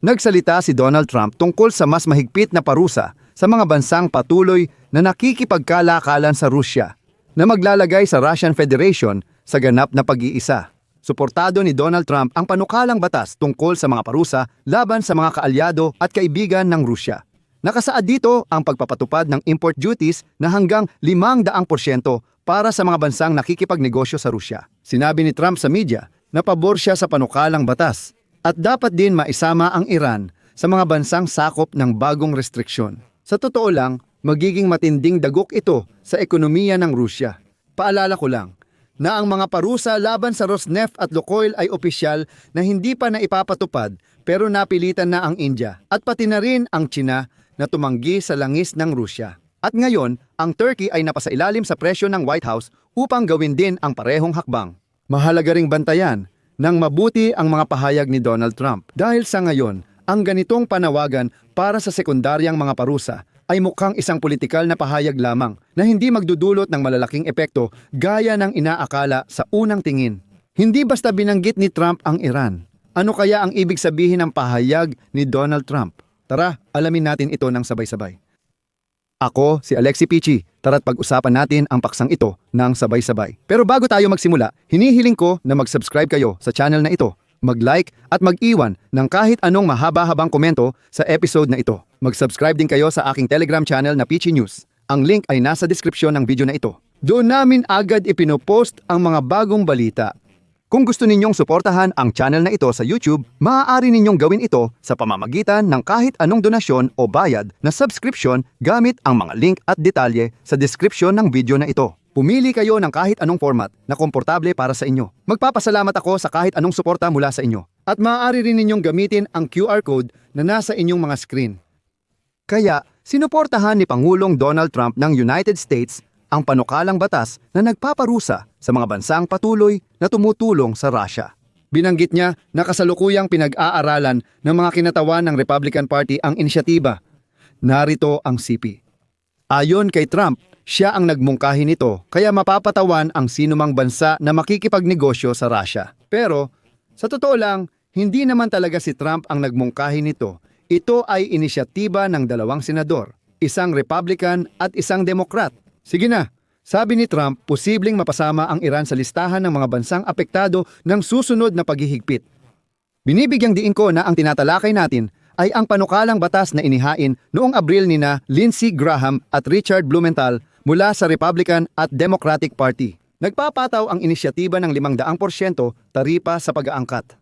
Nagsalita si Donald Trump tungkol sa mas mahigpit na parusa sa mga bansang patuloy na nakikipagkalakalan sa Rusya na maglalagay sa Russian Federation sa ganap na pag-iisa. Suportado ni Donald Trump ang panukalang batas tungkol sa mga parusa laban sa mga kaalyado at kaibigan ng Rusya. Nakasaad dito ang pagpapatupad ng import duties na hanggang 500% para sa mga bansang nakikipagnegosyo sa Rusya. Sinabi ni Trump sa media na pabor siya sa panukalang batas at dapat din maisama ang Iran sa mga bansang sakop ng bagong restriksyon. Sa totoo lang, magiging matinding dagok ito sa ekonomiya ng Rusya. Paalala ko lang na ang mga parusa laban sa Rosneft at Lukoil ay opisyal na hindi pa naipapatupad pero napilitan na ang India at pati na rin ang China na tumanggi sa langis ng Rusya. At ngayon, ang Turkey ay napasailalim sa presyo ng White House upang gawin din ang parehong hakbang. Mahalaga ring bantayan ng mabuti ang mga pahayag ni Donald Trump dahil sa ngayon, ang ganitong panawagan para sa sekundaryang mga parusa ay mukhang isang politikal na pahayag lamang na hindi magdudulot ng malalaking epekto gaya ng inaakala sa unang tingin. Hindi basta binanggit ni Trump ang Iran. Ano kaya ang ibig sabihin ng pahayag ni Donald Trump? Tara, alamin natin ito ng sabay-sabay. Ako, si Alexi Pichi. Tara't pag-usapan natin ang paksang ito ng sabay-sabay. Pero bago tayo magsimula, hinihiling ko na mag-subscribe kayo sa channel na ito, mag-like at mag-iwan ng kahit anong mahaba-habang komento sa episode na ito. Mag-subscribe din kayo sa aking Telegram channel na Pichi News. Ang link ay nasa description ng video na ito. Doon namin agad ipinopost ang mga bagong balita kung gusto ninyong suportahan ang channel na ito sa YouTube, maaari ninyong gawin ito sa pamamagitan ng kahit anong donasyon o bayad na subscription gamit ang mga link at detalye sa description ng video na ito. Pumili kayo ng kahit anong format na komportable para sa inyo. Magpapasalamat ako sa kahit anong suporta mula sa inyo. At maaari rin ninyong gamitin ang QR code na nasa inyong mga screen. Kaya, sinuportahan ni Pangulong Donald Trump ng United States ang panukalang batas na nagpaparusa sa mga bansang patuloy na tumutulong sa Russia. Binanggit niya na kasalukuyang pinag-aaralan ng mga kinatawan ng Republican Party ang inisyatiba. Narito ang CP. Ayon kay Trump, siya ang nagmungkahi nito kaya mapapatawan ang sinumang bansa na makikipagnegosyo sa Russia. Pero, sa totoo lang, hindi naman talaga si Trump ang nagmungkahi nito. Ito ay inisyatiba ng dalawang senador, isang Republican at isang Democrat. Sige na, sabi ni Trump, posibleng mapasama ang Iran sa listahan ng mga bansang apektado ng susunod na paghihigpit. Binibigyang diin ko na ang tinatalakay natin ay ang panukalang batas na inihain noong Abril ni na Lindsey Graham at Richard Blumenthal mula sa Republican at Democratic Party. Nagpapataw ang inisyatiba ng 500% taripa sa pag-aangkat.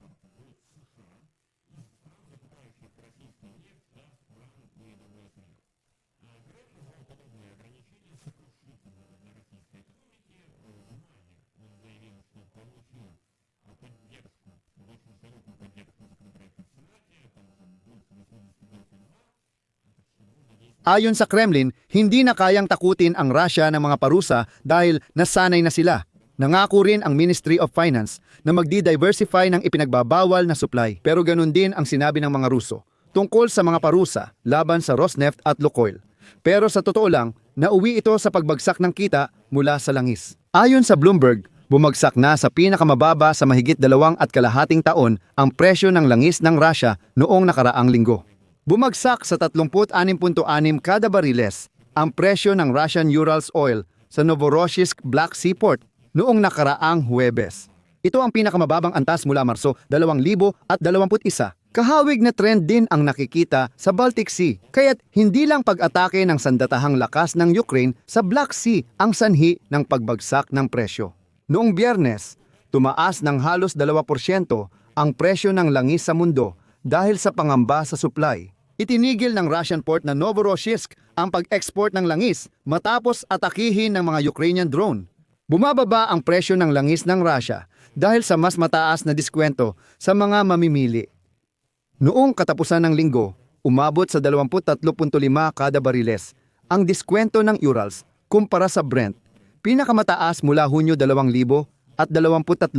Ayon sa Kremlin, hindi na kayang takutin ang Russia ng mga parusa dahil nasanay na sila. Nangako rin ang Ministry of Finance na magdi-diversify ng ipinagbabawal na supply. Pero ganun din ang sinabi ng mga Ruso tungkol sa mga parusa laban sa Rosneft at Lukoil. Pero sa totoo lang, nauwi ito sa pagbagsak ng kita mula sa langis. Ayon sa Bloomberg, bumagsak na sa pinakamababa sa mahigit dalawang at kalahating taon ang presyo ng langis ng Russia noong nakaraang linggo. Bumagsak sa 36.6 kada bariles ang presyo ng Russian Urals oil sa Novorossiysk Black Sea Port noong nakaraang Huwebes. Ito ang pinakamababang antas mula Marso 2021. Kahawig na trend din ang nakikita sa Baltic Sea, kaya't hindi lang pag-atake ng sandatahang lakas ng Ukraine sa Black Sea ang sanhi ng pagbagsak ng presyo. Noong biyernes, tumaas ng halos 2% ang presyo ng langis sa mundo dahil sa pangamba sa supply. Itinigil ng Russian port na Novorossiysk ang pag-export ng langis matapos atakihin ng mga Ukrainian drone. Bumababa ang presyo ng langis ng Russia dahil sa mas mataas na diskwento sa mga mamimili. Noong katapusan ng linggo, umabot sa 23.5 kada bariles ang diskwento ng Urals kumpara sa Brent, pinakamataas mula Hunyo 2000 at 23.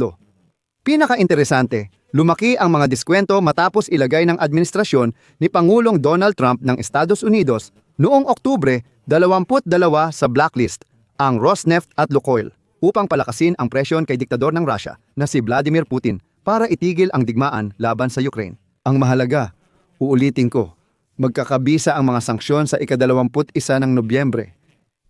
Pinaka-interesante, lumaki ang mga diskwento matapos ilagay ng administrasyon ni Pangulong Donald Trump ng Estados Unidos noong Oktubre 22 sa blacklist ang Rosneft at Lukoil upang palakasin ang presyon kay diktador ng Russia na si Vladimir Putin para itigil ang digmaan laban sa Ukraine. Ang mahalaga, Uulitin ko, magkakabisa ang mga sanksyon sa ikadalawamput isa ng Nobyembre.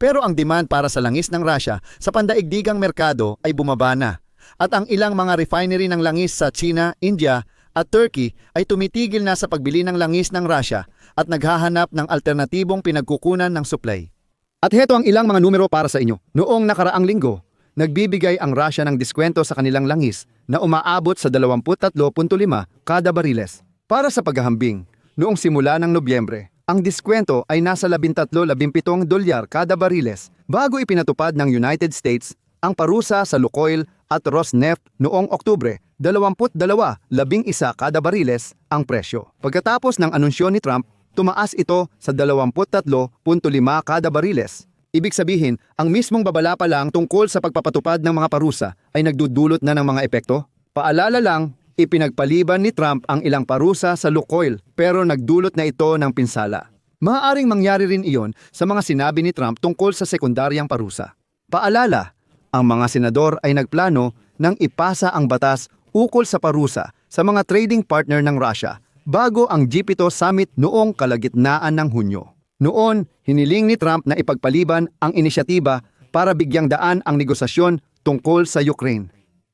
Pero ang demand para sa langis ng Russia sa pandaigdigang merkado ay bumaba na. At ang ilang mga refinery ng langis sa China, India at Turkey ay tumitigil na sa pagbili ng langis ng Russia at naghahanap ng alternatibong pinagkukunan ng supply. At heto ang ilang mga numero para sa inyo. Noong nakaraang linggo, nagbibigay ang Russia ng diskwento sa kanilang langis na umaabot sa 23.5 kada bariles. Para sa paghahambing, noong simula ng Nobyembre, ang diskwento ay nasa 13-17 dolyar kada bariles bago ipinatupad ng United States ang parusa sa Lukoil at Rosneft noong Oktubre 22-11 kada bariles ang presyo. Pagkatapos ng anunsyo ni Trump, tumaas ito sa 23.5 kada bariles. Ibig sabihin, ang mismong babala pa lang tungkol sa pagpapatupad ng mga parusa ay nagdudulot na ng mga epekto. Paalala lang, ipinagpaliban ni Trump ang ilang parusa sa Lukoil pero nagdulot na ito ng pinsala. Maaaring mangyari rin iyon sa mga sinabi ni Trump tungkol sa sekundaryang parusa. Paalala, ang mga senador ay nagplano ng ipasa ang batas ukol sa parusa sa mga trading partner ng Russia bago ang G7 summit noong kalagitnaan ng Hunyo. Noon, hiniling ni Trump na ipagpaliban ang inisyatiba para bigyang daan ang negosasyon tungkol sa Ukraine.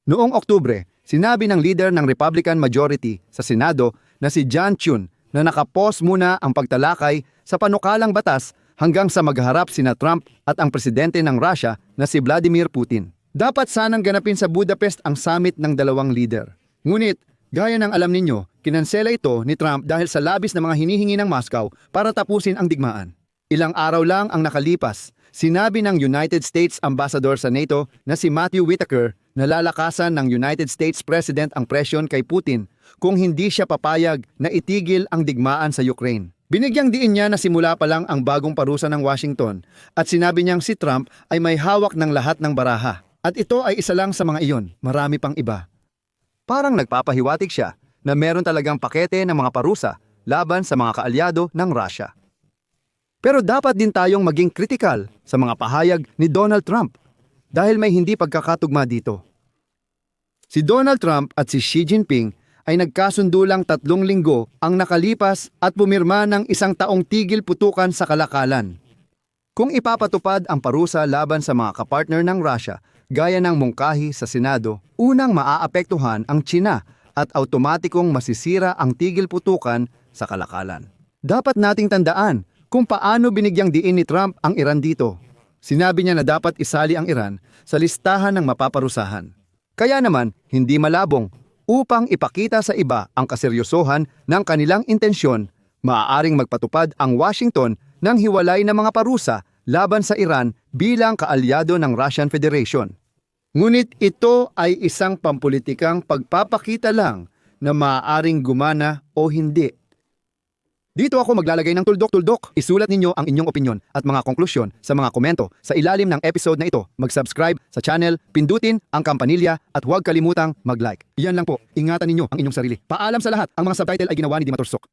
Noong Oktubre, sinabi ng leader ng Republican majority sa Senado na si John Chun na nakapos muna ang pagtalakay sa panukalang batas hanggang sa magharap sina Trump at ang presidente ng Russia na si Vladimir Putin. Dapat sanang ganapin sa Budapest ang summit ng dalawang leader. Ngunit, gaya ng alam ninyo, kinansela ito ni Trump dahil sa labis na mga hinihingi ng Moscow para tapusin ang digmaan. Ilang araw lang ang nakalipas, sinabi ng United States Ambassador sa NATO na si Matthew Whitaker na lalakasan ng United States President ang presyon kay Putin kung hindi siya papayag na itigil ang digmaan sa Ukraine. Binigyang diin niya na simula pa lang ang bagong parusa ng Washington at sinabi niyang si Trump ay may hawak ng lahat ng baraha. At ito ay isa lang sa mga iyon, marami pang iba. Parang nagpapahiwatig siya na meron talagang pakete ng mga parusa laban sa mga kaalyado ng Russia. Pero dapat din tayong maging kritikal sa mga pahayag ni Donald Trump dahil may hindi pagkakatugma dito. Si Donald Trump at si Xi Jinping ay nagkasundo lang tatlong linggo ang nakalipas at pumirma ng isang taong tigil putukan sa kalakalan. Kung ipapatupad ang parusa laban sa mga kapartner ng Russia, gaya ng mungkahi sa Senado, unang maaapektuhan ang China at automatikong masisira ang tigil putukan sa kalakalan. Dapat nating tandaan kung paano binigyang diin ni Trump ang Iran dito. Sinabi niya na dapat isali ang Iran sa listahan ng mapaparusahan. Kaya naman, hindi malabong upang ipakita sa iba ang kaseryosohan ng kanilang intensyon, maaaring magpatupad ang Washington ng hiwalay na mga parusa laban sa Iran bilang kaalyado ng Russian Federation. Ngunit ito ay isang pampulitikang pagpapakita lang na maaaring gumana o hindi. Dito ako maglalagay ng tuldok-tuldok. Isulat ninyo ang inyong opinyon at mga konklusyon sa mga komento sa ilalim ng episode na ito. Mag-subscribe sa channel, pindutin ang kampanilya at huwag kalimutang mag-like. Iyan lang po. Ingatan ninyo ang inyong sarili. Paalam sa lahat, ang mga subtitle ay ginawa ni Dimatursok.